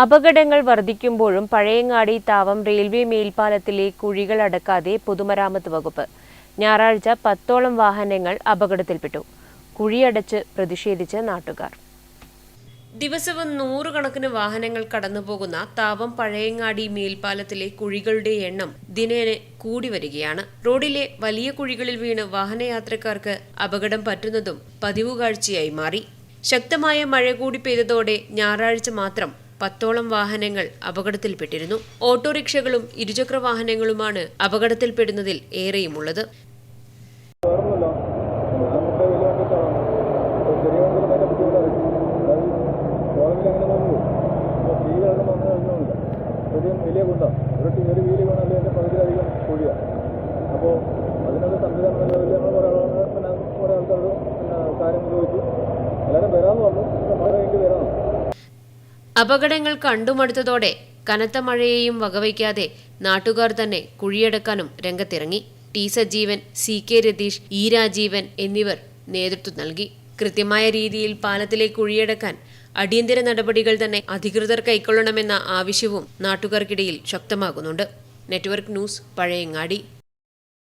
അപകടങ്ങൾ വർദ്ധിക്കുമ്പോഴും പഴയങ്ങാടി താവം റെയിൽവേ മേൽപ്പാലത്തിലെ കുഴികൾ അടക്കാതെ പൊതുമരാമത്ത് വകുപ്പ്. ഞായറാഴ്ച പത്തോളം വാഹനങ്ങൾ അപകടത്തിൽപ്പെട്ടു. കുഴിയടച്ച് പ്രതിഷേധിച്ച് നാട്ടുകാർ. ദിവസവും നൂറുകണക്കിന് വാഹനങ്ങൾ കടന്നുപോകുന്ന താവം പഴയങ്ങാടി മേൽപ്പാലത്തിലെ കുഴികളുടെ എണ്ണം ദിനേന കൂടി വരികയാണ്. റോഡിലെ വലിയ കുഴികളിൽ വീണ് വാഹനയാത്രക്കാർക്ക് അപകടം പറ്റുന്നതും പതിവുകാഴ്ചയായി മാറി. ശക്തമായ മഴ കൂടി പെയ്തതോടെ ഞായറാഴ്ച മാത്രം പത്തോളം വാഹനങ്ങൾ അപകടത്തിൽപ്പെട്ടിരുന്നു. ഓട്ടോറിക്ഷകളും ഇരുചക്ര വാഹനങ്ങളുമാണ് അപകടത്തിൽപ്പെടുന്നതിൽ ഏറെയുമുള്ളത്. വലിയ കുണ്ടാണ് ഒരു അപ്പോൾ അതിനൊക്കെ സംവിധാനം വലിയ നമ്മൾ കുറേ കാര്യം ചോദിച്ചു എല്ലാവരും വരാമെന്ന് പറഞ്ഞു. മഴ വരാമെന്ന് അപകടങ്ങൾ കണ്ടുമടുത്തതോടെ കനത്ത മഴയെയും വകവയ്ക്കാതെ നാട്ടുകാർ തന്നെ കുഴിയടക്കാനും രംഗത്തിറങ്ങി. T Sajeevan C K Ratheesh E Rajeevan എന്നിവർ നേതൃത്വം നൽകി. കൃത്യമായ രീതിയിൽ പാലത്തിലെ കുഴിയടക്കാൻ അടിയന്തര നടപടികൾ തന്നെ അധികൃതർ കൈക്കൊള്ളണമെന്ന ആവശ്യവും നാട്ടുകാർക്കിടയിൽ ശക്തമാകുന്നുണ്ട്. Network news Pazhayangadi.